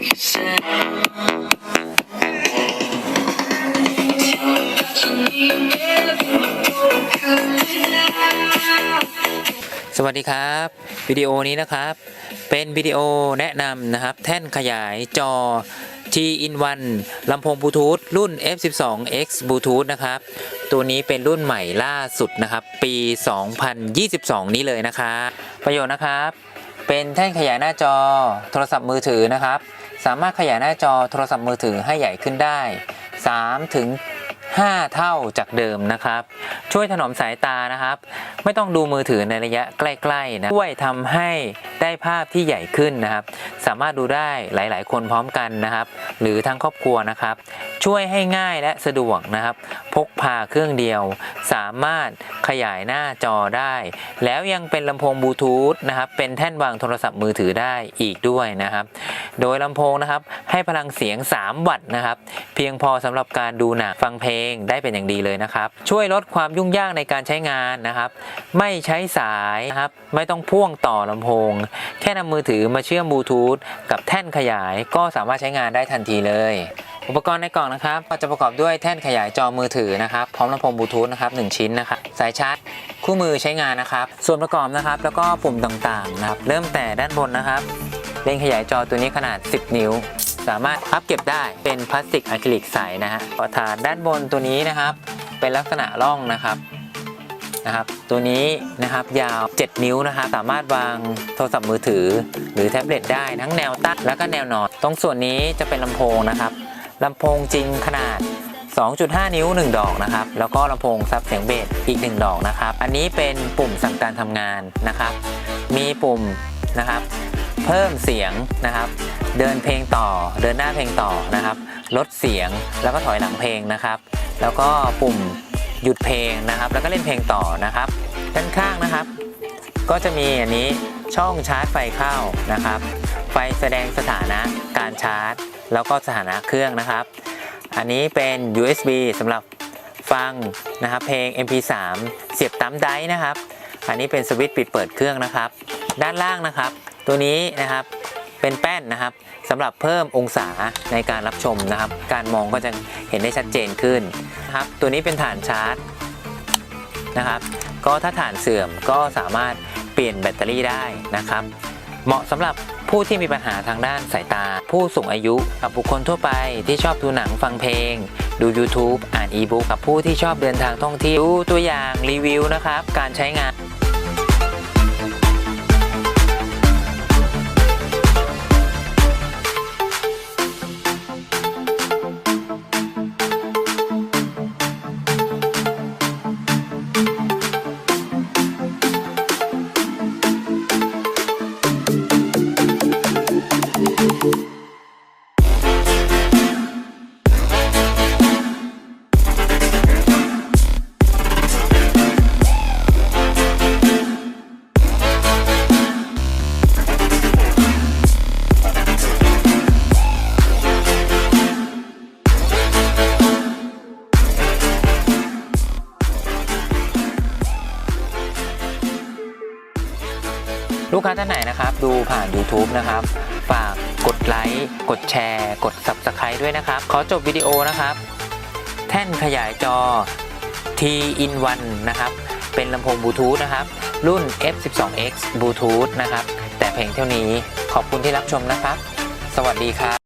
สวัสดีครับ วิดีโอนี้นะครับ เป็นวิดีโอแนะนำนะครับ แท่นขยายจอ T in 1ลำโพงบลูทูธรุ่น F12X Bluetooth นะครับ ตัวนี้เป็นรุ่นใหม่ล่าสุดนะครับ ปี 2022 นี้เลยนะครับ ประโยชน์นะครับ เป็นแท่นขยายหน้าจอโทรศัพท์มือถือนะครับ สามารถขยายหน้าจอโทรศัพท์มือถือให้ใหญ่ขึ้นได้ 3 ถึง 5 เท่าจากเดิมนะครับ ช่วยถนอมสายตานะครับ ไม่ต้องดูมือถือในระยะใกล้ๆนะช่วยทำให้ได้ภาพที่ใหญ่ขึ้นนะครับ สามารถดูได้หลายๆ คนพร้อมกันนะครับ หรือทั้งครอบครัวนะครับ ช่วยให้ง่ายและสะดวกนะครับ พกพาเครื่องเดียว สามารถ ขยายหน้าจอได้ แล้วยังเป็นลำโพงบลูทูธนะครับ เป็นแท่นวางโทรศัพท์มือถือได้อีกด้วยนะครับ โดยลำโพงนะครับให้พลังเสียง 3 วัตต์นะครับ เพียงพอสำหรับการดูหนังฟังเพลงได้เป็นอย่างดีเลยนะครับ ช่วยลดความยุ่งยากในการใช้งานนะครับ ไม่ใช้สายนะครับไม่ต้องพ่วงต่อลำโพง แค่นำมือถือมาเชื่อมบลูทูธกับแท่นขยายก็สามารถใช้งานได้ทันทีเลย อุปกรณ์ในกล่องนะครับก็จะประกอบด้วยแท่นขยายจอมือถือนะครับพร้อมลำโพงบลูทูธนะครับหนึ่งชิ้นนะครับสายชาร์จคู่มือใช้งานนะครับ ส่วนประกอบนะครับ แล้วก็ปุ่มต่างๆนะครับเริ่มแต่ด้านบนนะครับเลนขยายจอตัวนี้ขนาด 10 นิ้ว สามารถพับเก็บได้เป็นพลาสติกอะคริลิกใสนะฮะฐานด้านบนตัวนี้นะครับ เป็นลักษณะร่องนะครับนะครับ ตัวนี้นะครับยาว 7 นิ้วนะครับสามารถวางโทรศัพท์มือถือ หรือแท็บเล็ตได้ทั้งแนวตั้งแล้วก็แนวนอน ตรงส่วนนี้จะเป็นลำโพงนะครับ ลำโพงจริงขนาด 2.5 นิ้ว 1 ดอกนะครับ แล้วก็ลำโพงซับเสียงเบสอีก 1 ดอกนะครับ อันนี้เป็นปุ่มสั่งการทำงานนะครับ มีปุ่มนะครับ เพิ่มเสียงนะครับ เดินเพลงต่อ เดินหน้าเพลงต่อนะครับ ลดเสียงแล้วก็ถอยหลังเพลงนะครับ แล้วก็ปุ่มหยุดเพลงนะครับ แล้วก็เล่นเพลงต่อนะครับ ด้านข้างนะครับ ก็จะมีอันนี้ช่องชาร์จไฟเข้านะครับ ไฟแสดงสถานะการชาร์จ แล้วก็สถานะเครื่องนะครับ อันนี้เป็น USB สำหรับฟังนะครับเพลง MP3 เสียบตั้มไดร์นะครับ อันนี้เป็นสวิตช์ปิดเปิดเครื่องนะครับ ด้านล่างนะครับ ตัวนี้นะครับเป็นแป้นนะครับสำหรับเพิ่มองศาในการรับชมนะครับ การมองก็จะเห็นได้ชัดเจนขึ้นนะครับ ตัวนี้เป็นฐานชาร์จนะครับ ก็ถ้าฐานเสื่อมก็สามารถเปลี่ยนแบตเตอรี่ได้นะครับ เหมาะสำหรับ ผู้ที่มีปัญหาทางด้านสายตา ผู้สูงอายุกับบุคคลทั่วไปที่ชอบดูหนังฟังเพลง ดู YouTube อ่านอีบุ๊กกับผู้ที่ชอบเดินทางท่องเที่ยวดูตัวอย่างรีวิวนะครับการใช้งาน ลูกค้าท่านไหนนะครับ ดูผ่าน YouTube นะครับ ฝากกดไลค์ กดแชร์ กด Subscribe ด้วยนะครับ ขอจบวิดีโอนะครับ แท่นขยายจอ T in 1นะครับ เป็นลำโพงบลูทูธนะครับ รุ่น F12X Bluetooth นะครับ แต่เพียงเท่านี้ขอบคุณที่รับชมนะครับ สวัสดีครับ